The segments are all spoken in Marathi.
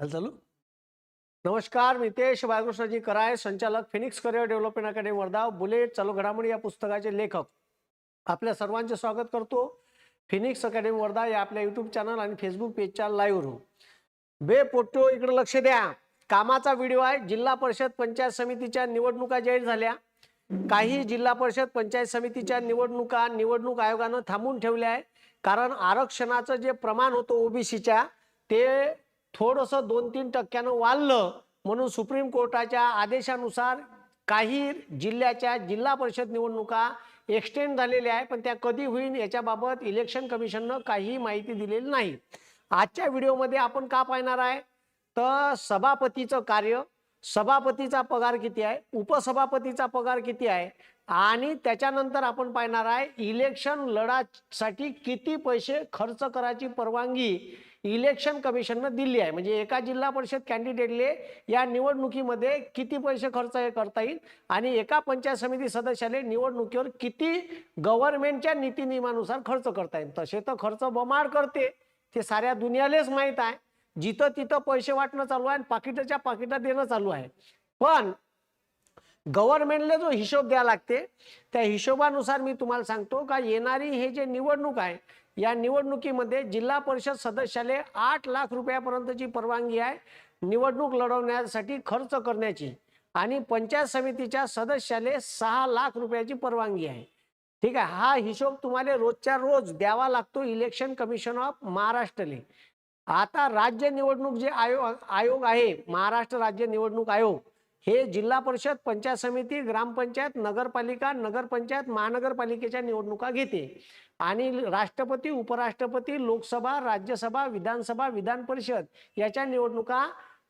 चालू नमस्कार मितेश बाळकृष्णजी कराय संचालक Phoenix career development academy Wardha bullet चालू घडामोडी या पुस्तकाचे लेखक. आपल्या सर्वांचे स्वागत करतो फिनिक्स अकॅडमी वर्धा या आपल्या युट्यूब चॅनल आणि फेसबुक पेजच्या लाईव्हवरून बे पोट्टो इकडे लक्ष द्या. कामाचा व्हिडिओ आहे. जिल्हा परिषद पंचायत समितीच्या निवडणुका जाहीर झाल्या. काही जिल्हा परिषद पंचायत समितीच्या निवडणुका निवडणूक आयोगानं थांबून ठेवल्या आहे कारण आरक्षणाचं जे प्रमाण होतं ओबीसीच्या ते थोडंसं दोन तीन टक्क्यानं वाढलं. म्हणून सुप्रीम कोर्टाच्या आदेशानुसार काही जिल्ह्याच्या जिल्हा परिषद निवडणुका एक्सटेंड झालेल्या आहे पण त्या कधी होईल याच्याबाबत इलेक्शन कमिशननं काही माहिती दिलेली नाही. आजच्या व्हिडिओमध्ये आपण का पाहणार आहे? तर सभापतीचं कार्य सभापतीचा पगार किती आहे? उपसभापतीचा पगार किती आहे? आणि त्याच्यानंतर आपण पाहणार आहे इलेक्शन लढासाठी किती पैसे खर्च करायची परवानगी इलेक्शन कमिशननं दिली आहे. म्हणजे एका जिल्हा परिषद कॅन्डिडेटले या निवडणुकीमध्ये किती पैसे खर्च हे करता येईल? आणि एका पंचायत समिती सदस्याने निवडणुकीवर किती गव्हर्नमेंटच्या नीतीनियमानुसार खर्च करता येईल? तसे तर खर्च बमाड करते. ते साऱ्या दुनियालेच माहीत आहे. जिथं तिथं पैसे वाटणं चालू आहे आणि पाकिटाच्या पाकिटात देणं चालू आहे. पण गव्हर्नमेंटला जो हिशोब द्यावा लागते त्या हिशोबानुसार मी तुम्हाला सांगतो का येणारी हे जे निवडणूक आहे या निवडणुकीमध्ये जिल्हा परिषद सदस्याले आठ लाख रुपयापर्यंतची परवानगी आहे निवडणूक लढवण्यासाठी खर्च करण्याची आणि पंचायत समितीच्या सदस्याले सहा लाख रुपयाची परवानगी आहे. ठीक आहे हा हिशोब तुम्हाला रोजच्या रोज द्यावा लागतो इलेक्शन कमिशन ऑफ महाराष्ट्रले. आता राज्य निवडणूक जे आयोग आयोग आहे महाराष्ट्र राज्य निवडणूक आयोग हे जिल्हा परिषद पंचायत समिती ग्रामपंचायत नगरपालिका नगरपंचायत महानगरपालिकेच्या निवडणुका घेते. आणि राष्ट्रपती उपराष्ट्रपती लोकसभा राज्यसभा विधानसभा विधान परिषद याच्या निवडणुका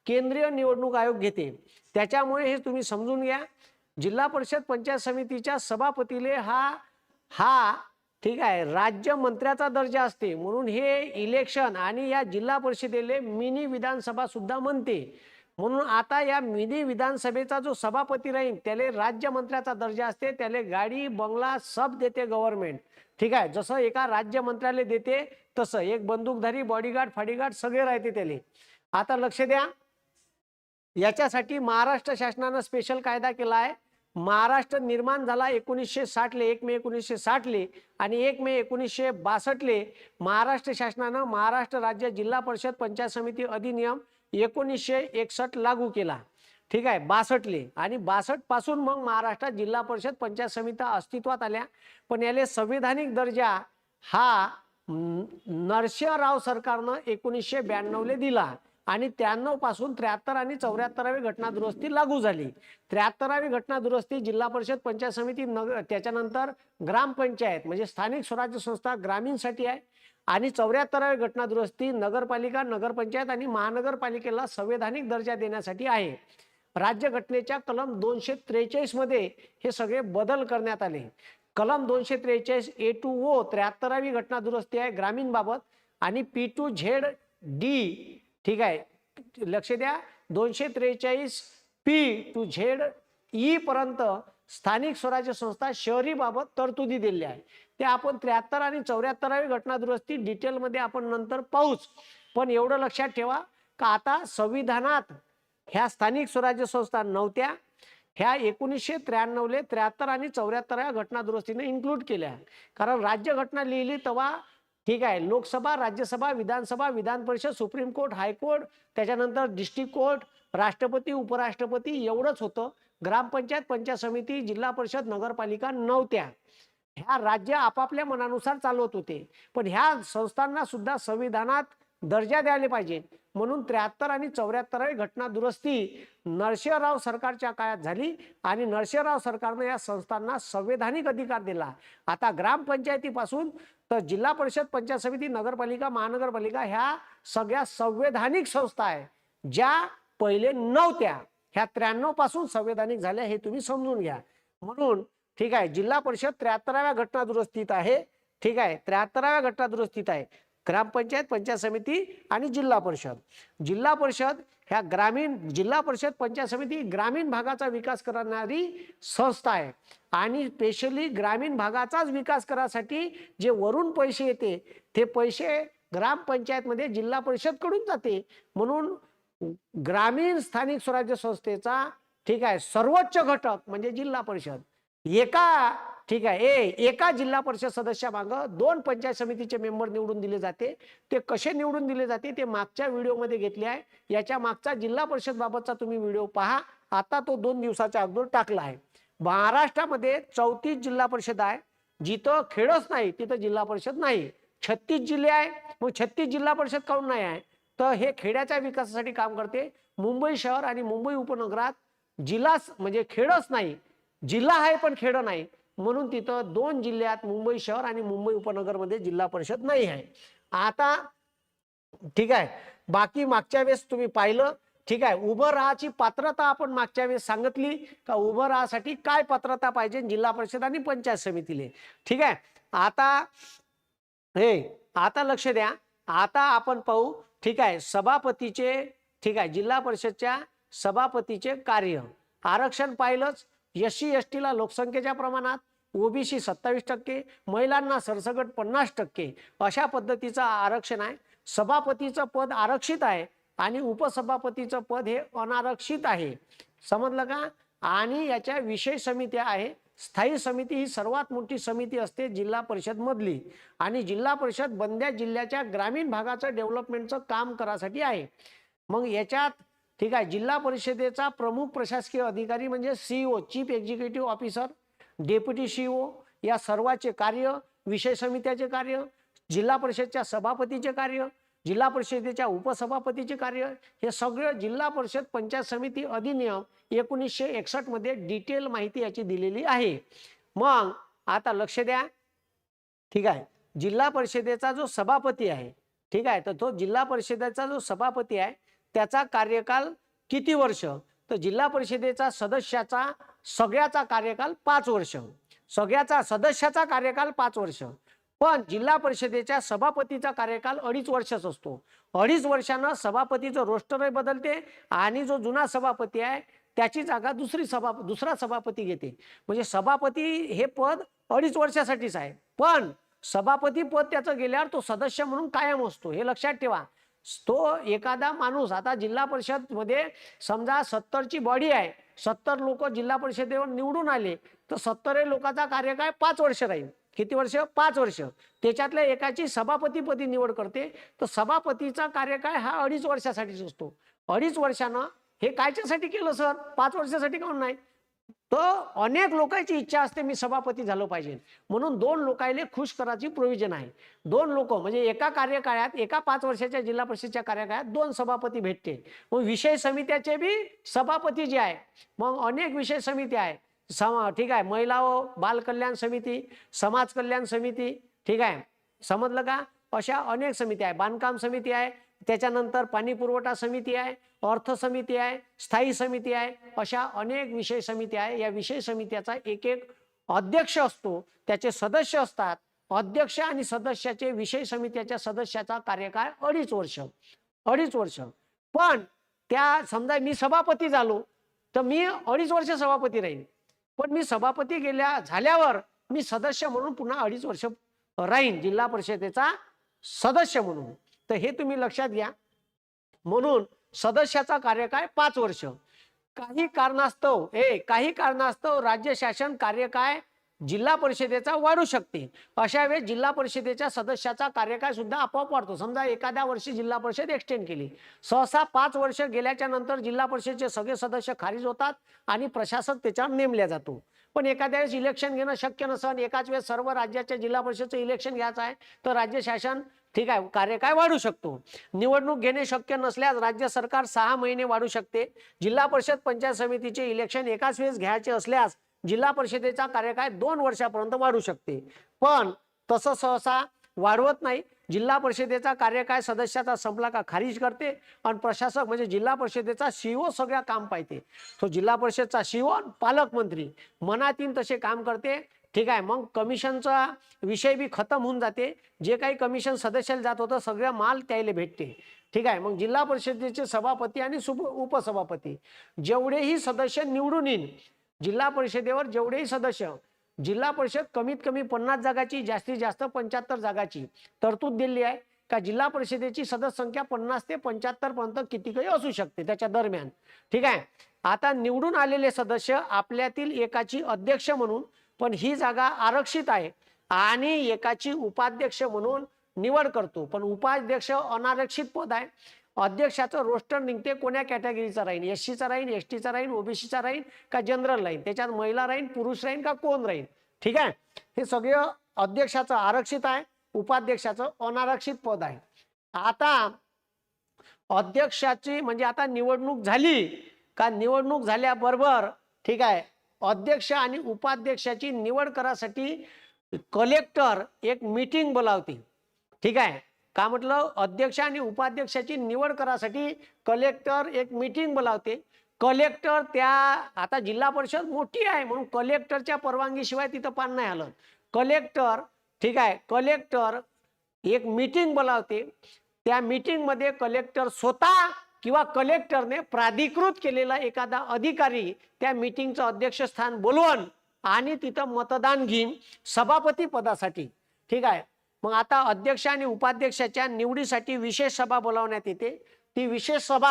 केंद्रीय निवडणूक आयोग घेते. त्याच्यामुळे हे तुम्ही समजून घ्या. जिल्हा परिषद पंचायत समितीच्या सभापतीले हा हा ठीक आहे. राज्य मंत्र्याचा दर्जा असते. म्हणून हे इलेक्शन आणि या जिल्हा परिषदेले मिनी विधानसभा सुद्धा म्हणते. म्हणून आता या मिनी विधानसभेचा जो सभापती राहील त्याला राज्यमंत्र्याचा दर्जा असते. त्याला गाडी बंगला सब देते गव्हर्नमेंट ठीक आहे. जसं एका राज्यमंत्र्याला देते तसं. एक बंदूकधारी बॉडीगार्ड फाडीगार्ड सगळे राहते त्याले. आता लक्ष द्या. याच्यासाठी महाराष्ट्र शासनानं स्पेशल कायदा केला आहे. महाराष्ट्र निर्माण झाला एकोणीसशे साठले एक मे एकोणीसशे साठले आणि एक मे एकोणीसशे बासष्टले महाराष्ट्र शासनानं महाराष्ट्र राज्य जिल्हा परिषद पंचायत समिती अधिनियम एकोणीसशे एकसष्ट लागू केला. ठीक आहे बासष्टले. आणि बासष्टपासून मग महाराष्ट्रात जिल्हा परिषद पंचायत समित्या अस्तित्वात आल्या. पण याला संविधानिक दर्जा हा नरसिंहराव सरकारनं एकोणीसशे ब्याण्णवले दिला. आणि त्र्याण्णवपासून त्र्याहत्तर आणि चौऱ्याहत्तरावी घटना दुरुस्ती लागू झाली. त्र्याहत्तरावी घटना दुरुस्ती जिल्हा परिषद पंचायत समिती नग त्याच्यानंतर ग्रामपंचायत म्हणजे स्थानिक स्वराज्य संस्था ग्रामीणसाठी आहे. आणि चौऱ्याहत्तरावी घटना दुरुस्ती नगरपालिका नगरपंचायत आणि महानगरपालिकेला संवैधानिक दर्जा देण्यासाठी आहे. राज्यघटनेच्या कलम दोनशे त्रेचाळीसमध्ये हे सगळे बदल करण्यात आले. कलम दोनशे त्रेचाळीस ए टू ओ त्र्याहत्तरावी घटना दुरुस्ती आहे ग्रामीण बाबत आणि पी टू झेड डी ठीक आहे. लक्ष द्या. दोनशे त्रेचाळीस पी टू झेड ई पर्यंत स्थानिक स्वराज्य संस्था शहरी बाबत तरतुदी दिलेल्या आहे. ते आपण त्र्याहत्तर आणि चौऱ्याहत्तरावी घटना दुरुस्ती डिटेलमध्ये आपण नंतर पाहूच. पण एवढं लक्षात ठेवा का आता संविधानात ह्या स्थानिक स्वराज्य संस्था नव्हत्या. ह्या एकोणीसशे त्र्याण्णवले त्र्याहत्तर आणि चौऱ्याहत्तराव्या घटना दुरुस्तीने इन्क्लूड केल्या. कारण राज्यघटना लिहिली तेव्हा ठीक आहे. Lok Sabha Rajya Sabha Vidhan Sabha Vidhan Parishad supreme court high court त्याच्यानंतर डिस्ट्रिक्ट कोर्ट राष्ट्रपती उपराष्ट्रपती एवढंच होतं. ग्रामपंचायत पंचायत समिती जिल्हा परिषद नगरपालिका नव्हत्या ह्या राज्य आपापल्या मनानुसार चालवत होते. पण ह्या संस्थांना सुद्धा संविधानात दर्जा द्यायला पाहिजे. म्हणून त्र्याहत्तर आणि चौऱ्याहत्तरावी घटना दुरुस्ती नरसिंहराव सरकारच्या काळात झाली आणि नरसिंहराव सरकारनं या संस्थांना संवैधानिक अधिकार दिला. आता ग्रामपंचायतीपासून तर जिल्हा परिषद पंचायत समिती नगरपालिका महानगरपालिका ह्या सगळ्या संवैधानिक संस्था आहे ज्या पहिले नव्हत्या. ह्या त्र्याण्णवपासून संवैधानिक झाल्या हे तुम्ही समजून घ्या. म्हणून ठीक आहे जिल्हा परिषद त्र्याहत्तराव्या घटना दुरुस्तीत आहे. ठीक आहे त्र्याहत्तराव्या घटना दुरुस्तीत आहे. ग्रामपंचायत पंचायत समिती आणि जिल्हा परिषद. जिल्हा परिषद ह्या ग्रामीण जिल्हा परिषद पंचायत समिती ग्रामीण भागाचा विकास करणारी संस्था आहे. आणि स्पेशली ग्रामीण भागाचाच विकास करासाठी जे वरून पैसे येते ते पैसे ग्रामपंचायतमध्ये जिल्हा परिषदकडून जाते. म्हणून ग्रामीण स्थानिक स्वराज्य संस्थेचा ठीक आहे सर्वोच्च घटक म्हणजे जिल्हा परिषद. एका ठीक आहे. ए एका जिल्हा परिषद सदस्यामागं दोन पंचायत समितीचे मेंबर निवडून दिले जाते. ते कसे निवडून दिले जाते ते मागच्या व्हिडिओमध्ये घेतले आहे. याच्या मागचा जिल्हा परिषद बाबतचा तुम्ही व्हिडिओ पहा. आता तो दोन दिवसाच्या अगोदर टाकला आहे. महाराष्ट्रामध्ये चौतीस जिल्हा परिषद आहे. जिथं खेडच नाही तिथं जिल्हा परिषद नाही. छत्तीस जिल्हे आहे. मग छत्तीस जिल्हा परिषद काऊन नाही आहे? तर हे खेड्याच्या विकासासाठी काम करते. मुंबई शहर आणि मुंबई उपनगरात जिल्हा म्हणजे खेडच नाही. जिल्हा आहे पण खेड नाही. म्हणून तिथं दोन जिल्ह्यात मुंबई शहर आणि मुंबई उपनगरमध्ये जिल्हा परिषद नाही आहे. आता ठीक आहे. बाकी मागच्या वेळेस तुम्ही पाहिलं. ठीक आहे. उभं राहाची पात्रता आपण मागच्या वेळेस सांगितली. का उभं राहासाठी काय पात्रता पाहिजे? जिल्हा परिषद आणि पंचायत समितीले. ठीक आहे. आता हे आता लक्ष द्या. आता आपण पाहू. ठीक आहे. सभापतीचे ठीक आहे. जिल्हा परिषदच्या सभापतीचे कार्य. आरक्षण पाहिलंच. एस सी एस टीला लोकसंख्येच्या प्रमाणात. ओबीसी सत्तावीस टक्के महिलांना सरसकट पन्नास टक्के अशा पद्धतीचं आरक्षण आहे. सभापतीचं पद आरक्षित आहे आणि उपसभापतीचं पद हे अनारक्षित आहे. समजलं का? आणि याच्या विशेष समित्या आहे. स्थायी समिती ही सर्वात मोठी समिती असते जिल्हा परिषद मधली. आणि जिल्हा परिषद बंद्या जिल्ह्याच्या ग्रामीण भागाचं डेव्हलपमेंटचं काम करासाठी आहे. मग याच्यात ठीक आहे जिल्हा परिषदेचा प्रमुख प्रशासकीय अधिकारी म्हणजे CEO chief executive officer deputy CEO या सर्वाचे कार्य विषय समित्याचे कार्य जिल्हा परिषदच्या सभापतीचे कार्य जिल्हा परिषदेच्या उपसभापतीचे कार्य हे सगळं जिल्हा परिषद पंचायत समिती अधिनियम एकोणीसशे एकसष्टमध्ये डिटेल माहिती याची दिलेली आहे. मग आता लक्ष द्या. ठीक आहे. जिल्हा परिषदेचा जो सभापती आहे ठीक आहे तर तो जिल्हा परिषदेचा जो सभापती आहे त्याचा कार्यकाल किती वर्ष? तर जिल्हा परिषदेचा सदस्याचा सगळ्याचा कार्यकाल पाच वर्ष. सगळ्याचा सदस्याचा कार्यकाल पाच वर्ष. पण जिल्हा परिषदेच्या सभापतीचा कार्यकाल अडीच वर्षच असतो. अडीच वर्षानं सभापतीचं रोस्टरही बदलते आणि जो जुना सभापती आहे त्याची जागा दुसरी सभा दुसरा सभापती घेते. म्हणजे सभापती हे पद अडीच वर्षासाठीच आहे. पण सभापती पद त्याचं गेल्यावर तो सदस्य म्हणून कायम असतो. हे लक्षात ठेवा. तो एखादा माणूस आता जिल्हा परिषदमध्ये समजा सत्तरची बॉडी आहे सत्तर लोक जिल्हा परिषदेवर निवडून आले तर सत्तर लोकांचा कार्यकाळ पाच वर्ष राहील. किती वर्ष? पाच वर्ष. त्याच्यातल्या एकाची सभापतीपदी निवड करते. तर सभापतीचा कार्यकाळ हा अडीच वर्षासाठीच असतो. अडीच वर्षानं हे कायच्यासाठी केलं सर? पाच वर्षासाठी काऊन नाही? तर अनेक लोकांची इच्छा असते मी सभापती झालो पाहिजे. म्हणून दोन लोकायले खुश करायची प्रोव्हिजन आहे. दोन लोक म्हणजे एका कार्यकाळात एका पाच वर्षाच्या जिल्हा परिषदच्या कार्यकाळात दोन सभापती भेटते मग विषय समित्याचे बी सभापती जे आहे मग अनेक विषय समिती आहे. समा ठीक आहे महिला व बाल कल्याण समिती समाज कल्याण समिती ठीक आहे. समजलं का? अशा अनेक समिती आहे. बांधकाम समिती आहे त्याच्यानंतर पाणी पुरवठा समिती आहे अर्थ समिती आहे स्थायी समिती आहे अशा अनेक विषय समिती आहे. या विषय समित्याचा एक एक अध्यक्ष असतो त्याचे सदस्य असतात. अध्यक्ष आणि सदस्याचे विषय समित्याच्या सदस्याचा कार्यकाळ अडीच वर्ष अडीच वर्ष. पण त्या समजा मी सभापती झालो तर मी अडीच वर्ष सभापती राहीन. पण मी सभापती गेल्या झाल्यावर मी सदस्य म्हणून पुन्हा अडीच वर्ष राहीन जिल्हा परिषदेचा सदस्य म्हणून. तर हे तुम्ही लक्षात घ्या. म्हणून सदस्याचा कार्यकाळ पाच वर्ष. काही कारणास्तव हे काही कारणास्तव राज्य शासन कार्यकाळ जिल्हा परिषदेचा वाढू शकते. अशा वेळेस जिल्हा परिषदेच्या सदस्याचा कार्यकाळ सुद्धा आपोआप वाढतो. समजा एखाद्या वर्षी जिल्हा परिषद एक्सटेंड केली. सहसा पाच वर्ष गेल्याच्यानंतर जिल्हा परिषदेचे सगळे सदस्य खारिज होतात आणि प्रशासक त्याच्यावर नेमल्या जातो. पण एखाद्या वेळेस इलेक्शन घेणं शक्य नसन एकाच वेळेस सर्व राज्याच्या जिल्हा परिषदचं इलेक्शन घ्यायचं आहे तर राज्य शासन ठीक आहे कार्यकाळ वाढू शकतो? निवडणूक घेणे शक्य नसल्यास राज्य सरकार सहा महिने वाढू शकते. जिल्हा परिषद पंचायत समितीचे इलेक्शन एकाच वेळेस घ्यायचे असल्यास जिल्हा परिषदेचा कार्यकाळ दोन वर्षापर्यंत वाढू शकते. पण तसं सहसा वाढवत नाही. जिल्हा परिषदेचा कार्यकाळ सदस्याचा संपला का खारिज करते आणि प्रशासक म्हणजे जिल्हा परिषदेचा सीओ सगळ्या काम पाहते. तो जिल्हा परिषदचा सीओ पालकमंत्री मनातील तसे काम करते. ठीक आहे मग कमिशनचा विषय बी खतम होऊन जाते. जे काही कमिशन सदस्याला जात होतं सगळं माल त्याला भेटते. ठीक आहे मग जिल्हा परिषदेचे सभापती आणि उपसभापती जेवढेही सदस्य निवडून येईल जिल्हा परिषदेवर जेवढेही सदस्य जिल्हा परिषद कमीत कमी पन्नास जागाची जास्तीत जास्त पंच्याहत्तर जागाची तरतूद दिली आहे. का जिल्हा परिषदेची सदस्य संख्या पन्नास ते पंच्याहत्तर पर्यंत किती काही असू शकते त्याच्या दरम्यान. ठीक आहे आता निवडून आलेले सदस्य आपल्यातील एकाची अध्यक्ष म्हणून पण ही जागा आरक्षित आहे. आणि एकाची उपाध्यक्ष म्हणून निवड करतो. पण उपाध्यक्ष अनारक्षित पद आहे. अध्यक्षाचं रोस्टर निघते कोण्या कॅटेगरीचा राहील एस सीचा राहील एस टीचा राहील ओबीसीचा राहील का जनरल राहील त्याच्यात महिला राहील पुरुष राहील का कोण राहील ठीक आहे? हे सगळं अध्यक्षाचं आरक्षित आहे. उपाध्यक्षाचं अनारक्षित पद आहे. आता अध्यक्षाची म्हणजे आता निवडणूक झाली. का निवडणूक झाल्याबरोबर ठीक आहे अध्यक्ष आणि उपाध्यक्षाची निवड करासाठी कलेक्टर एक मीटिंग बोलावते. ठीक आहे? का म्हटलं? अध्यक्ष आणि उपाध्यक्षाची निवड करासाठी कलेक्टर एक मीटिंग बोलावते. कलेक्टर त्या आता जिल्हा परिषद मोठी आहे म्हणून कलेक्टरच्या परवानगीशिवाय तिथं पान नाही आलं कलेक्टर ठीक आहे? कलेक्टर एक मीटिंग बोलावते. त्या मीटिंगमध्ये कलेक्टर स्वतः किंवा कलेक्टरने प्राधिकृत केलेला एखादा अधिकारी त्या मीटिंगचं अध्यक्षस्थान बोलवण आणि तिथं मतदान घेईन सभापती पदासाठी. ठीक आहे? मग आता अध्यक्ष आणि उपाध्यक्षाच्या निवडीसाठी विशेष सभा बोलावण्यात येते. ती विशेष सभा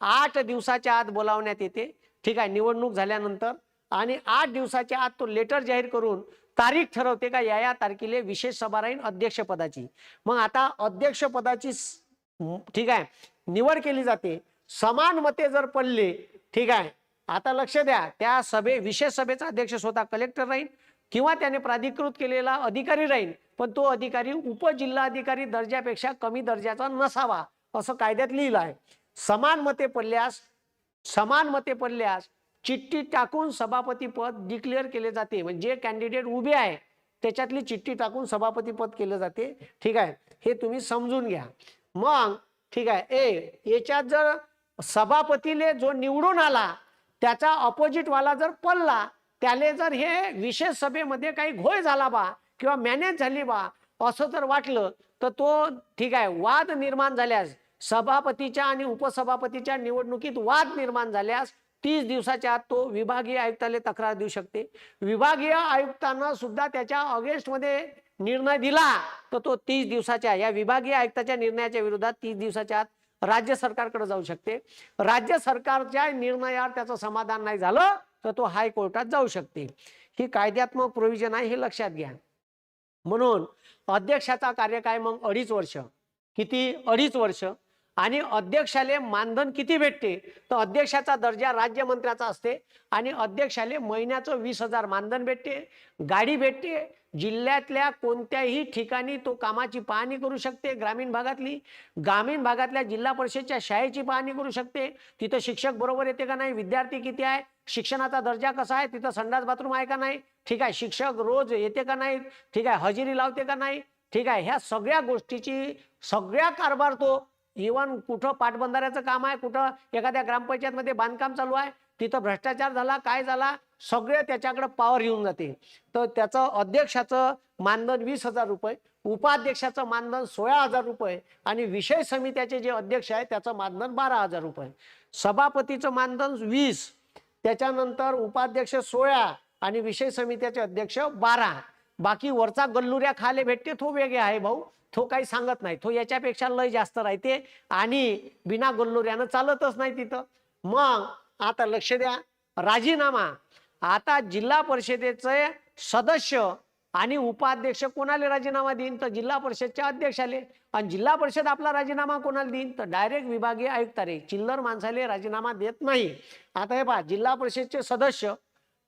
आठ दिवसाच्या आत बोलावण्यात येते. ठीक आहे? निवडणूक झाल्यानंतर आणि आठ दिवसाच्या आत तो लेटर जाहीर करून तारीख ठरवते का? या या तारखेला विशेष सभा राहील अध्यक्षपदाची मग आता अध्यक्षपदाची ठीक आहे? निवड केली जाते. समान मते जर पडले ठीक आहे. आता लक्ष द्या त्या सभे विशेष सभेचा अध्यक्ष स्वतः कलेक्टर राहील किंवा त्याने प्राधिकृत केलेला अधिकारी राहील पण तो अधिकारी उपजिल्हाधिकारी दर्जापेक्षा कमी दर्जाचा नसावा असं कायद्यात लिहिलं आहे समान मते पडल्यास समान मते पडल्यास चिठ्ठी टाकून सभापती पद डिक्लेअर केले जाते. म्हणजे जे कॅन्डिडेट उभे आहे त्याच्यातली चिठ्ठी टाकून सभापती पद केलं जाते. ठीक आहे. हे तुम्ही समजून घ्या. मग ठीक आहे. ए याच्यात जर सभापतीले जो निवडून आला त्याचा ऑपोजिटवाला जर पडला त्याले जर हे विशेष सभेमध्ये काही घोळ झाला बा किंवा मॅनेज झाली बा असं जर वाटलं तर तो ठीक आहे वाद निर्माण झाल्यास सभापतीच्या आणि उपसभापतीच्या निवडणुकीत वाद निर्माण झाल्यास तीस दिवसाच्या आत तो विभागीय आयुक्ताला तक्रार देऊ शकते. विभागीय आयुक्तांना सुद्धा त्याच्या ऑगस्टमध्ये निर्णय दिला तर तो तीस दिवसाच्या या विभागीय आयुक्ताच्या निर्णयाच्या विरोधात तीस दिवसाच्या आत राज्य सरकारकडे जाऊ शकते. राज्य सरकारच्या निर्णयावर त्याचं समाधान नाही झालं तर तो हायकोर्टात जाऊ शकते. ही कायद्यात्मक प्रोव्हिजन आहे हे लक्षात घ्या. म्हणून अध्यक्षाचा कार्यकाळ मग अडीच वर्ष. किती? अडीच वर्ष. आणि अध्यक्षाले मानधन किती भेटते? तर अध्यक्षाचा दर्जा राज्यमंत्र्याचा असते. आणि अध्यक्षाले महिन्याचं वीस हजार मानधन भेटते. गाडी भेटते. जिल्ह्यातल्या कोणत्याही ठिकाणी तो कामाची पाहणी करू शकते ग्रामीण भागातली. ग्रामीण भागातल्या जिल्हा परिषदच्या शाळेची पाहणी करू शकते. तिथं शिक्षक बरोबर येते का नाही? विद्यार्थी किती आहे शिक्षणाचा दर्जा कसा आहे? तिथं संडास बाथरूम आहे का नाही? ठीक आहे शिक्षक रोज येते का नाही? ठीक आहे हजेरी लावते का नाही? ठीक आहे ह्या सगळ्या गोष्टीची सगळ्या कारभार तो इवन कुठं पाटबंधाऱ्याचं काम आहे कुठं एखाद्या ग्रामपंचायतमध्ये बांधकाम चालू आहे तिथं भ्रष्टाचार झाला काय झाला सगळे त्याच्याकडे पॉवर येऊन जाते. तर त्याचं अध्यक्षाचं मानधन वीस हजार रुपये उपाध्यक्षाचं मानधन सोळा हजार रुपये आणि विषय समित्याचे जे अध्यक्ष आहे त्याचं मानधन बारा हजार रुपये. सभापतीचं मानधन वीस त्याच्यानंतर उपाध्यक्ष सोळा आणि विषय समित्याचे अध्यक्ष बारा. बाकी वरचा गल्लुऱ्या खाले भेटते तो वेगळे आहे भाऊ. तो काही सांगत नाही. तो याच्यापेक्षा लय जास्त राहते आणि बिना गल्लुऱ्यानं चालतच नाही तिथं. मग आता लक्ष द्या. राजीनामा. आता जिल्हा परिषदेचे सदस्य आणि उपाध्यक्ष कोणाला राजीनामा देईन? तर जिल्हा परिषदच्या अध्यक्षाले आणि जिल्हा परिषद आपला राजीनामा कोणाला देईन? तर डायरेक्ट विभागीय आयुक्तारे चिल्लर माणसाले राजीनामा देत नाही. आता हे पहा जिल्हा परिषदचे सदस्य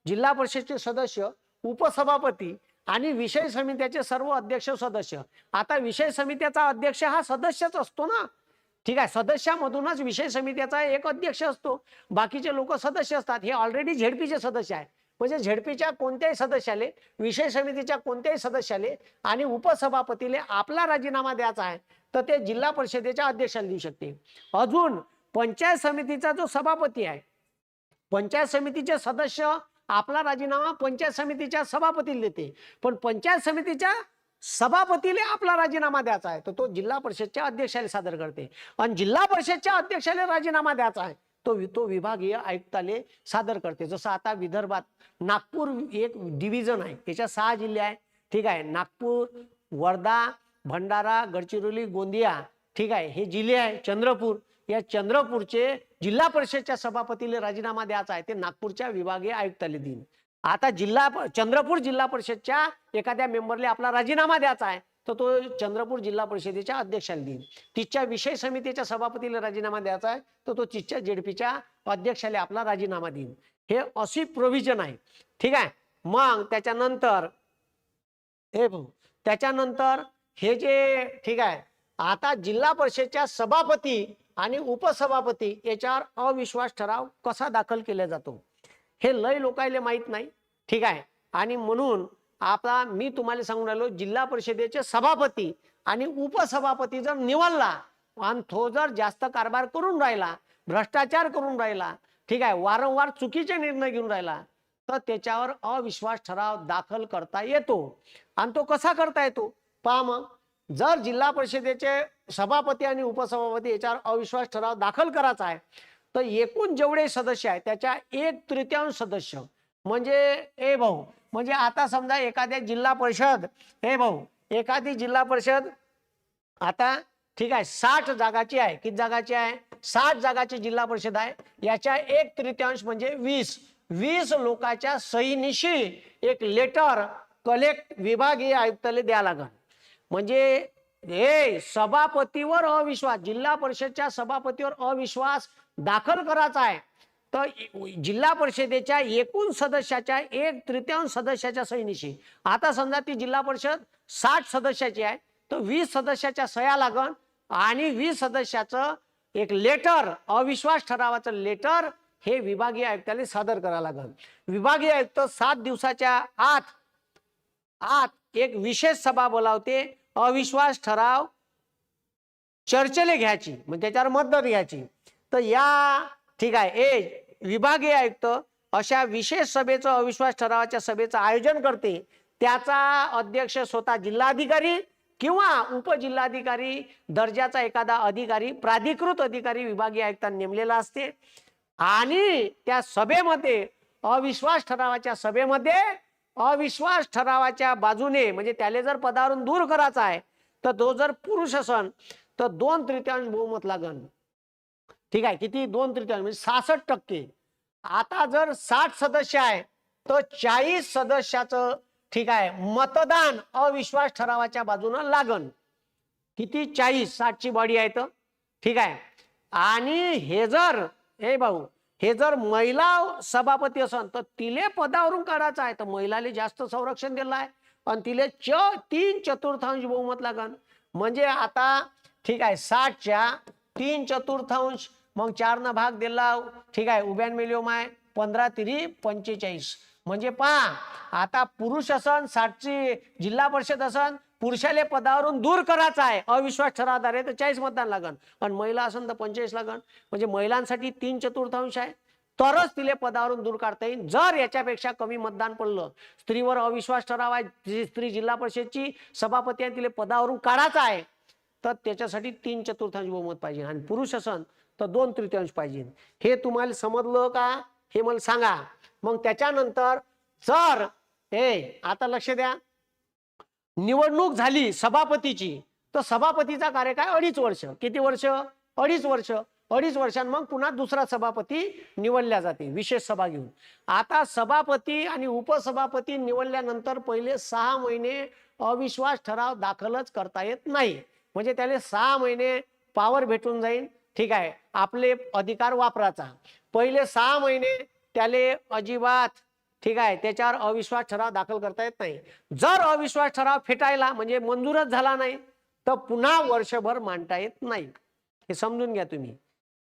जिल्हा परिषदचे सदस्य उपसभापती आणि विषय समित्याचे सर्व अध्यक्ष सदस्य. आता विषय समित्याचा अध्यक्ष हा सदस्यच असतो ना. ठीक आहे सदस्यामधूनच विषय समित्याचा एक अध्यक्ष असतो. बाकीचे लोक सदस्य असतात. हे ऑलरेडी झेडपीचे सदस्य आहे म्हणजे झेडपीच्या कोणत्याही सदस्याले विषय समितीच्या कोणत्याही सदस्याले आणि उपसभापतीले आपला राजीनामा द्यायचा आहे तर ते जिल्हा परिषदेच्या अध्यक्षाला देऊ शकते अजून पंचायत समितीचा जो सभापती आहे पंचायत समितीचे सदस्य आपला राजीनामा पंचायत समितीच्या सभापतीला देते. पण पंचायत समितीच्या सभापतीला आपला राजीनामा द्यायचा आहे. तर तो जिल्हा परिषदच्या अध्यक्षाला सादर करते. आणि जिल्हा परिषदच्या अध्यक्षाला राजीनामा द्यायचा आहे. तो तो विभागीय आयुक्ताले सादर करते. जसं आता विदर्भात नागपूर एक डिव्हिजन आहे. त्याच्या सहा जिल्हे आहे ठीक आहे. नागपूर वर्धा भंडारा गडचिरोली गोंदिया. ठीक आहे. हे जिल्हे आहे चंद्रपूर. या चंद्रपूरचे जिल्हा परिषदच्या सभापतीला राजीनामा द्यायचा आहे. ते नागपूरच्या विभागीय आयुक्ताला देईन. आता जिल्हा चंद्रपूर जिल्हा परिषदच्या एखाद्या मेंबरला आपला राजीनामा द्यायचा आहे तर तो चंद्रपूर जिल्हा परिषदेच्या अध्यक्षाला देईन. तिच्या विषय समितीच्या सभापतीला राजीनामा द्यायचा आहे तर तो तिच्या जेडपीच्या अध्यक्षाला आपला राजीनामा देईन. हे अशी प्रोव्हिजन आहे. ठीक आहे? मग त्याच्यानंतर हे भाऊ त्याच्यानंतर हे जे ठीक आहे? आता जिल्हा परिषदच्या सभापती आणि उपसभापती याच्यावर अविश्वास ठराव कसा दाखल केला जातो? हे लय लोकायले माहीत नाही. ठीक आहे? आणि म्हणून आपला मी तुम्हाला सांगून राहिलो जिल्हा परिषदेचे सभापती आणि उपसभापती जर निवडला आणि तो जर जास्त कारभार करून राहिला भ्रष्टाचार करून राहिला ठीक आहे वारंवार चुकीचे निर्णय घेऊन राहिला तर त्याच्यावर अविश्वास ठराव दाखल करता येतो. आणि तो कसा करता येतो? पहा मग. जर जिल्हा परिषदेचे सभापती आणि उपसभापती याच्यावर अविश्वास ठराव दाखल करायचा आहे तर एकूण जेवढे सदस्य आहे त्याच्या एक तृतीयांश सदस्य. म्हणजे ए भाऊ म्हणजे आता समजा एखाद्या जिल्हा परिषद हे भाऊ एखादी जिल्हा परिषद आता ठीक आहे साठ जागाची आहे. किती जागाची आहे? साठ जागाची जिल्हा परिषद आहे. याच्या एक तृतीयांश म्हणजे वीस. वीस लोकांच्या सहीनिशी एक लेटर कलेक्ट विभागीय आयुक्ताला द्यावं लागेल. म्हणजे हे सभापतीवर अविश्वास जिल्हा परिषदच्या सभापतीवर अविश्वास दाखल करायचा आहे. तर जिल्हा परिषदेच्या एकूण सदस्याच्या एक तृतीयांश सदस्याच्या सहीनिशी आता समजा ती जिल्हा परिषद साठ सदस्याची आहे तर वीस सदस्याच्या सह्या लागन आणि वीस सदस्याचं एक लेटर अविश्वास ठरावाचं लेटर हे विभागीय आयुक्ताला सादर करावं लागल विभागीय आयुक्त सात दिवसाच्या आत आत एक विशेष सभा बोलावते. अविश्वास ठराव चर्चेले घ्यायची म्हणजे त्याच्यावर मतदान घ्यायची. तर या ठीक आहे ए विभागीय आयुक्त अशा विशेष सभेचं अविश्वास ठरावाच्या सभेचं आयोजन करते. त्याचा अध्यक्ष स्वतः जिल्हाधिकारी किंवा उपजिल्हाधिकारी दर्जाचा एखादा अधिकारी प्राधिकृत अधिकारी विभागीय आयुक्तांनी नेमलेला असते. आणि त्या सभेमध्ये अविश्वास ठरावाच्या सभेमध्ये अविश्वास ठरावाच्या बाजूने म्हणजे त्याला जर पदावरून दूर करायचा आहे तर तो जर पुरुष असन तर दोन तृतीयांश बहुमत लागन. ठीक आहे? किती? दोन तृतीयांश म्हणजे सहासष्ट टक्के. आता जर साठ सदस्य आहे तर चाळीस सदस्याचं ठीक आहे मतदान अविश्वास ठरावाच्या बाजूनं लागन. किती? चाळीस. साठची बॉडी आहे तर. ठीक आहे? आणि हे जर हे भाऊ हे जर महिला सभापती असन तर तिले पदावरून काढायचं आहे. तर महिलाले जास्त संरक्षण दिलं आहे. आणि तिले च तीन चतुर्थांश बहुमत लागन. म्हणजे आता ठीक आहे साठच्या तीन चतुर्थांश मग चारनं भाग दिला. ठीक आहे उभ्यान मिलिओम आहे पंधरा तिरी पंचेचाळीस. म्हणजे पहा आता पुरुष असन साठची जिल्हा परिषद असन पुरुषाले पदावरून दूर करायचा आहे. अविश्वास ठरावाद्वारे तर चाळीस मतदान लागन. आणि महिला असेल तर पंचेचाळीस लागन. म्हणजे महिलांसाठी तीन चतुर्थांश आहे. तरच तिले पदावरून दूर काढता येईल जर याच्यापेक्षा कमी मतदान पडलं स्त्रीवर अविश्वास ठराव आहे. स्त्री जिल्हा परिषदची सभापती आहे तिले पदावरून काढायचा आहे. तर त्याच्यासाठी तीन चतुर्थांश बहुमत पाहिजे. आणि पुरुष असन तर दोन तृतीयांश पाहिजे. हे तुम्हाला समजलं का? हे मला सांगा. मग त्याच्यानंतर जर हे आता लक्ष द्या. निवडणूक झाली सभापतीची तर सभापतीचा कार्यकाळ अडीच वर्ष. किती वर्ष? अडीच वर्ष. अडीच वर्षां मग पुन्हा दुसरा सभापती निवडल्या जाते विशेष सभा घेऊन. आता सभापती आणि उपसभापती निवडल्यानंतर पहिले सहा महिने अविश्वास ठराव दाखलच करता येत नाही. म्हणजे त्याला सहा महिने पावर भेटून जाईल. ठीक आहे. आपले अधिकार वापराचा. पहिले सहा महिने त्याले अजिबात ठीक आहे त्याच्यावर अविश्वास ठराव दाखल करता येत नाही. जर अविश्वास ठराव फेटायला म्हणजे मंजूरच झाला नाही तर पुन्हा वर्षभर मांडता येत नाही. हे समजून घ्या तुम्ही.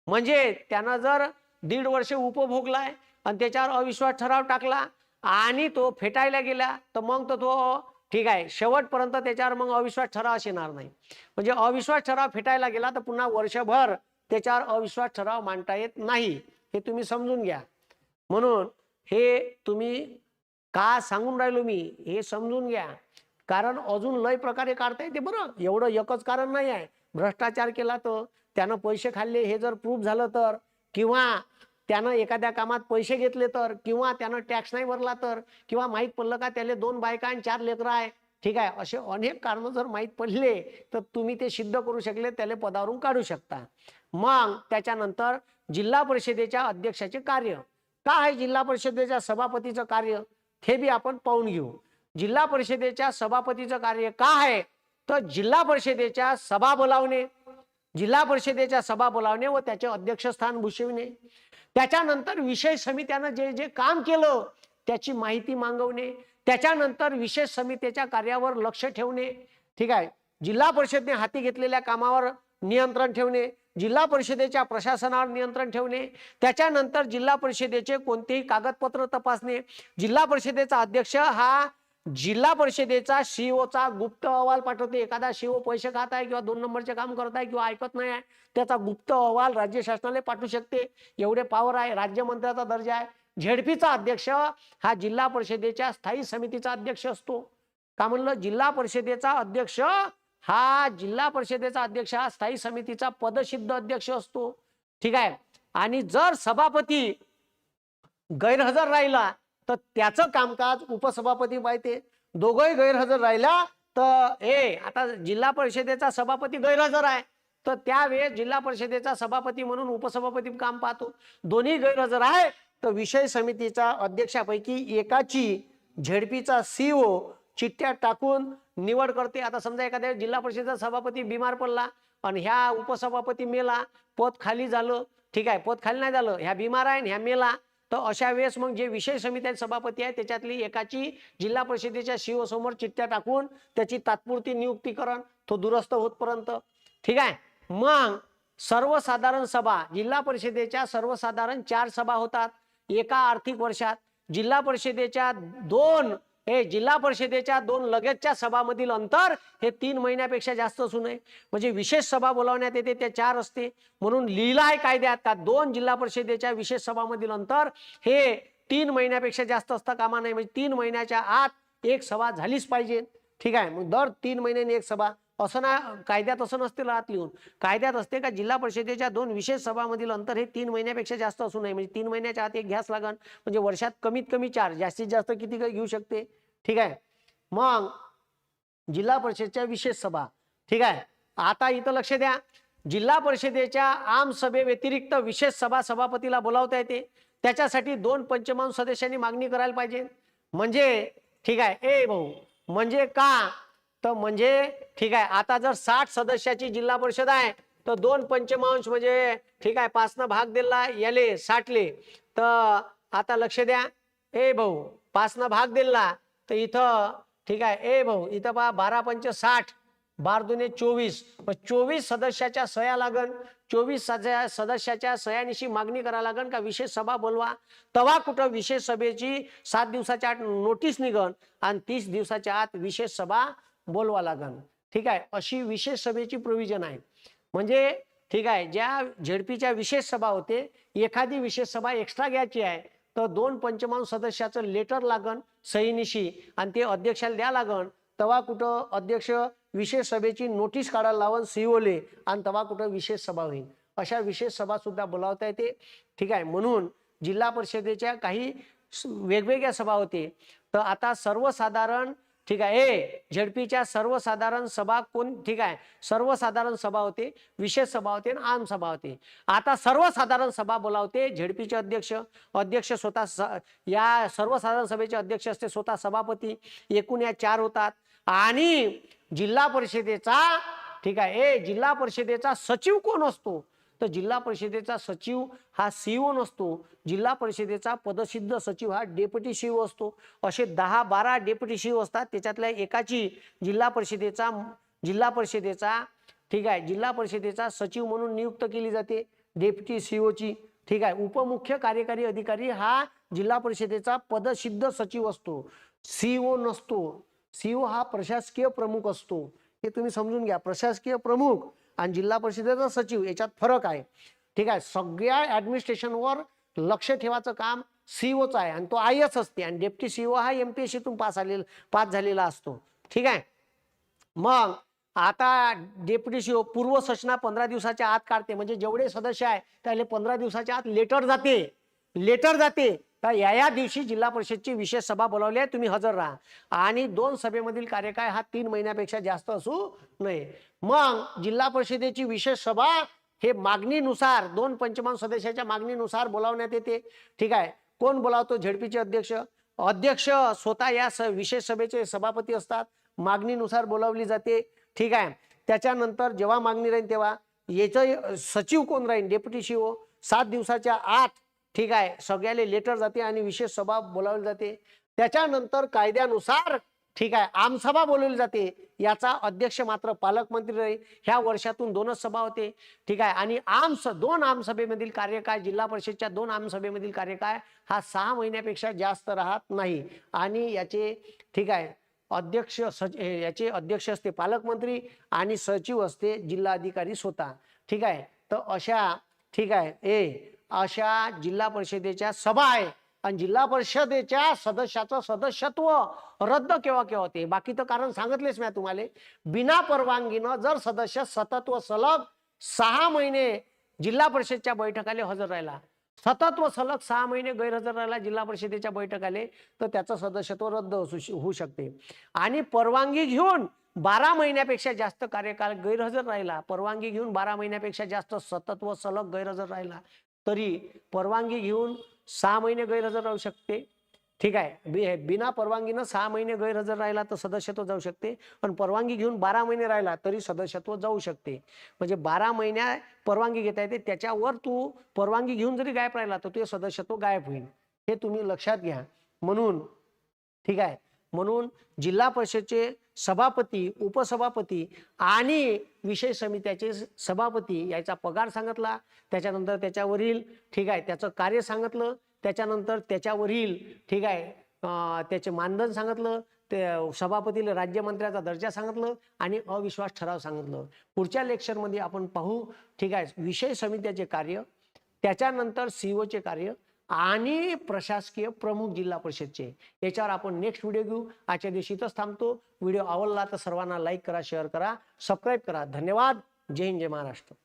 म्हणजे त्यानं जर दीड वर्ष उपभोगलाय आणि त्याच्यावर अविश्वास ठराव टाकला आणि तो फेटायला गेला तर मग तर तो ठीक आहे शेवटपर्यंत त्याच्यावर मग अविश्वास ठराव येणार नाही. म्हणजे अविश्वास ठराव फेटायला गेला तर पुन्हा वर्षभर त्याच्यावर अविश्वास ठराव मांडता येत नाही. हे तुम्ही समजून घ्या. म्हणून हे तुम्ही का सांगून राहिलो मी हे समजून घ्या. कारण अजून लय प्रकारे काढता येते बरं. एवढं एकच कारण नाही आहे. भ्रष्टाचार केला तर त्यानं पैसे खाल्ले हे जर प्रूफ झालं तर. किंवा त्यानं एखाद्या कामात पैसे घेतले तर. किंवा त्यानं टॅक्स नाही भरला तर. किंवा माहीत पडलं का त्याला दोन बायका आणि चार लेकरं आहे. ठीक आहे असे अनेक कारण जर माहीत पडले तर तुम्ही ते सिद्ध करू शकले त्याला पदावरून काढू शकता. मग त्याच्यानंतर जिल्हा परिषदेच्या अध्यक्षाचे कार्य. काय आहे जिल्हा परिषदेच्या सभापतीचं कार्य? हे बी आपण पाहून घेऊ. जिल्हा परिषदेच्या सभापतीचं कार्य का आहे? तर जिल्हा परिषदेच्या सभा बोलावणे. जिल्हा परिषदेच्या सभा बोलावणे व त्याचे अध्यक्षस्थान भूषविणे. त्याच्यानंतर विषय समित्यानं जे जे काम केलं त्याची माहिती मागवणे. त्याच्यानंतर विशेष समितीच्या कार्यावर लक्ष ठेवणे. ठीक आहे? जिल्हा परिषदेने हाती घेतलेल्या कामावर नियंत्रण ठेवणे. जिल्हा परिषदेच्या प्रशासनावर नियंत्रण ठेवणे त्याच्यानंतर जिल्हा परिषदेचे कोणतेही कागदपत्र तपासणे. जिल्हा परिषदेचा अध्यक्ष हा जिल्हा परिषदेचा सीओचा गुप्त अहवाल पाठवते. एखादा सीओ पैसे खात आहे किंवा दोन नंबरचे काम करत आहे किंवा ऐकत नाही आहे त्याचा गुप्त अहवाल राज्य शासनाला पाठवू शकते. एवढे पावर आहे राज्यमंत्र्याचा दर्जा आहे. झेडपीचा अध्यक्ष हा जिल्हा परिषदेच्या स्थायी समितीचा अध्यक्ष असतो. का म्हणलं? जिल्हा परिषदेचा अध्यक्ष हा जिल्हा परिषदेचा अध्यक्ष हा स्थायी समितीचा पदसिद्ध अध्यक्ष असतो. ठीक आहे? आणि जर सभापती गैरहजर राहिला तर त्याचं कामकाज उपसभापती पाहिजे दोघंही गैरहजर राहिला तर हे आता जिल्हा परिषदेचा सभापती गैरहजर आहे. तर त्यावेळेस जिल्हा परिषदेचा सभापती म्हणून उपसभापती काम पाहतो. दोन्ही गैरहजर आहे तर विषय समितीचा अध्यक्षापैकी एकाची झेडपीचा सीओ चिठ्ठ्या टाकून निवड करते. आता समजा एखाद्या जिल्हा परिषदेचा सभापती बिमार पडला आणि ह्या उपसभापती मेला पद खाली झालं ठीक आहे पद खाली नाही झालं ह्या बिमार आहे ह्या मेला तर अशा वेळेस मग जे विषय समित्या सभापती आहे त्याच्यातली एकाची जिल्हा परिषदेच्या शिवसमोर चिठ्ठ्या टाकून त्याची तात्पुरती नियुक्ती करण तो दुरुस्त होतपर्यंत ठीक आहे. मग सर्वसाधारण सभा जिल्हा परिषदेच्या सर्वसाधारण चार सभा होतात एका आर्थिक वर्षात. जिल्हा परिषदेच्या दोन हे जिल्हा परिषदेच्या दोन लगेचच्या सभामधील अंतर हे तीन महिन्यापेक्षा जास्त असू नये. म्हणजे विशेष सभा बोलावण्यात येते त्या चार असते. म्हणून लिहिला आहे कायद्यात का दोन जिल्हा परिषदेच्या विशेष सभामधील अंतर हे तीन महिन्यापेक्षा जास्त असता कामा नाही म्हणजे तीन महिन्याच्या आत एक सभा झालीच पाहिजे. ठीक आहे? मग दर तीन महिन्याने एक सभा. असं ना कायद्यात असं नसते राहत लिहून. कायद्यात असते का जिल्हा परिषदेच्या दोन विशेष सभामधील अंतर हे तीन महिन्यापेक्षा जास्त असू नये. म्हणजे तीन महिन्याच्या आत एक घ्यास लागन. म्हणजे वर्षात कमीत कमी चार जास्तीत जास्त किती घेऊ शकते? ठीक आहे? मग जिल्हा परिषदेच्या विशेष सभा. ठीक आहे? आता इथं लक्ष द्या. जिल्हा परिषदेच्या आम व्यतिरिक्त विशेष सभा सभापतीला बोलावता येते. त्याच्यासाठी दोन पंचमांश सदस्यांनी मागणी करायला पाहिजे. म्हणजे ठीक आहे? ए भाऊ म्हणजे का तर म्हणजे ठीक आहे आता जर साठ सदस्याची जिल्हा परिषद आहे तर दोन पंचमांश म्हणजे ठीक आहे पाचनं भाग दिला याले साठले. तर आता लक्ष द्या. ए भाऊ पाचनं भाग दिला तर इथं ठीक आहे ए भाऊ इथं पहा बारा पंच साठ बार दुने चोवीस. मग चोवीस सदस्याच्या सह्या लागन चोवीस सदस्या सदस्याच्या सह्यानिशी मागणी करायला लागन का विशेष सभा बोलवा? तवा कुठं विशेष सभेची सात दिवसाच्या आत नोटीस निघन आणि तीस दिवसाच्या आत विशेष सभा बोलवा लागन. ठीक आहे? अशी विशेष सभेची प्रोव्हिजन आहे. म्हणजे ठीक आहे ज्या झेडपीच्या विशेष सभा होते एखादी विशेष सभा एक्स्ट्रा घ्यायची आहे तर दोन पंचमांश सदस्याचं लेटर लागन सहीनिशी आणि ते अध्यक्षाला द्या लागन. तेव्हा कुठं अध्यक्ष विशेष सभेची नोटीस काढायला लावून सीओले आणि तवा कुठं विशेष सभा होईल अशा विशेष सभा सुद्धा बोलावता येते. ठीक आहे? म्हणून जिल्हा परिषदेच्या काही वेगवेगळ्या सभा होते. तर आता सर्वसाधारण ठीक आहे. ए झडपीच्या सर्वसाधारण सभा कोण ठीक आहे. सर्वसाधारण सभा होते विशेष सभा होते आणि आम सभा होते. आता सर्वसाधारण सभा बोलावते झेडपीचे अध्यक्ष. अध्यक्ष स्वतः स- या सर्वसाधारण सभेचे अध्यक्ष असते स्वतः सभापती. एकूण या चार होतात. आणि जिल्हा परिषदेचा ठीक आहे. ए जिल्हा परिषदेचा सचिव कोण असतो? तर जिल्हा परिषदेचा सचिव हा सीओ नसतो. जिल्हा परिषदेचा पदसिद्ध सचिव हा डेप्युटी सीओ असतो. असे दहा बारा डेप्युटी सीओ असतात. त्याच्यातल्या एकाची जिल्हा परिषदेचा जिल्हा परिषदेचा ठीक आहे जिल्हा परिषदेचा सचिव म्हणून नियुक्त केली जाते. डेप्युटी सीओची ठीक आहे. उपमुख्य कार्यकारी अधिकारी हा जिल्हा परिषदेचा पदसिद्ध सचिव असतो. सीओ नसतो. सीओ हा प्रशासकीय प्रमुख असतो. हे तुम्ही समजून घ्या. प्रशासकीय प्रमुख आणि जिल्हा परिषदेचा सचिव याच्यात फरक आहे. ठीक आहे सगळ्या ऍडमिनिस्ट्रेशनवर लक्ष ठेवायचं काम सीओचा आहे आणि तो आय एस असते आणि डेप्टी सीओ हा एम पी एस सीतून पास आलेला पास झालेला असतो. ठीक आहे? मग आता डेप्युटी सीओ पूर्व सूचना पंधरा दिवसाच्या आत काढते. म्हणजे जेवढे सदस्य आहे त्याला पंधरा दिवसाच्या आत लेटर जाते. लेटर जाते. तर या या दिवशी जिल्हा परिषदची विशेष सभा बोलावली आहे. तुम्ही हजर राहा. आणि दोन सभेमधील कार्यकाळ हा तीन महिन्यापेक्षा जास्त असू नये. मग जिल्हा परिषदेची विशेष सभा हे मागणीनुसार दोन पंचमान सदस्याच्या मागणीनुसार बोलावण्यात येते. ठीक आहे? कोण बोलावतो? झेडपीचे अध्यक्ष. अध्यक्ष स्वतः या स विशेष सभेचे सभापती असतात. मागणीनुसार बोलावली जाते. ठीक आहे? त्याच्यानंतर जेव्हा मागणी राहील तेव्हा याचं सचिव कोण राहील डेप्युटी सीओ सात दिवसाच्या आत ठीक आहे. सगळ्याले लेटर जाते आणि विशेष सभा बोलावली जाते. त्याच्यानंतर कायद्यानुसार ठीक आहे आमसभा बोलवली जाते. याचा अध्यक्ष मात्र पालकमंत्री राहील. ह्या वर्षातून दोनच सभा होते. ठीक आहे. आणि आम स दोन आमसभेमधील कार्यकाळ जिल्हा परिषदच्या दोन आमसभेमधील कार्यकाळ हा सहा महिन्यापेक्षा जास्त राहत नाही. आणि याचे ठीक आहे अध्यक्ष सच याचे अध्यक्ष असते पालकमंत्री आणि सचिव असते जिल्हाधिकारी स्वतः. ठीक आहे. तर अशा ठीक आहे ए अशा जिल्हा परिषदेच्या सभा आहे. आणि जिल्हा परिषदेच्या सदस्याचं सदस्यत्व रद्द केव्हा केव्हा होते? बाकी तर कारण सांगितलेच मी तुम्हाला. बिना परवानगीनं जर सदस्य सतत व सलग सहा महिने जिल्हा परिषदच्या बैठकाला हजर राहिला. सतत व सलग सहा महिने गैरहजर राहिला जिल्हा परिषदेच्या बैठकाले तर त्याचं सदस्यत्व रद्द असू होऊ शकते. आणि परवानगी घेऊन बारा महिन्यापेक्षा जास्त कार्यकाळ गैरहजर राहिला. परवानगी घेऊन बारा महिन्यापेक्षा जास्त सतत व सलग गैरहजर राहिला. तरी परवानगी घेऊन सहा महिने गैरहजर राहू शकते. ठीक आहे. बि बिना परवानगीनं सहा महिने गैरहजर राहिला तर सदस्यत्व जाऊ शकते. पण परवानगी घेऊन बारा महिने राहिला तरी सदस्यत्व जाऊ शकते. म्हणजे बारा महिन्या परवानगी घेता येते. त्याच्यावर तू परवानगी घेऊन जरी गायब राहिला तर तुझे सदस्यत्व गायब होईल. हे तुम्ही लक्षात घ्या. म्हणून ठीक आहे. म्हणून जिल्हा परिषदचे सभापती उपसभापती आणि विषय समित्याचे सभापती याचा पगार सांगितला. त्याच्यानंतर त्याच्यावरील ठीक आहे त्याचं कार्य सांगितलं. त्याच्यानंतर त्याच्यावरील ठीक आहे त्याचे मानधन सांगितलं. ते सभापतीला राज्यमंत्र्याचा दर्जा सांगितलं आणि अविश्वास ठराव सांगितलं. पुढच्या लेक्चरमध्ये आपण पाहू ठीक आहे विषय समित्याचे कार्य त्याच्यानंतर सीओचे कार्य आणि प्रशासकीय प्रमुख जिल्हा परिषदचे. याच्यावर आपण नेक्स्ट व्हिडिओ घेऊ. आजच्या दिवशी इथंच थांबतो. व्हिडिओ आवडला तर सर्वांना लाईक करा शेअर करा सबस्क्राईब करा. धन्यवाद. जय हिंद जय महाराष्ट्र.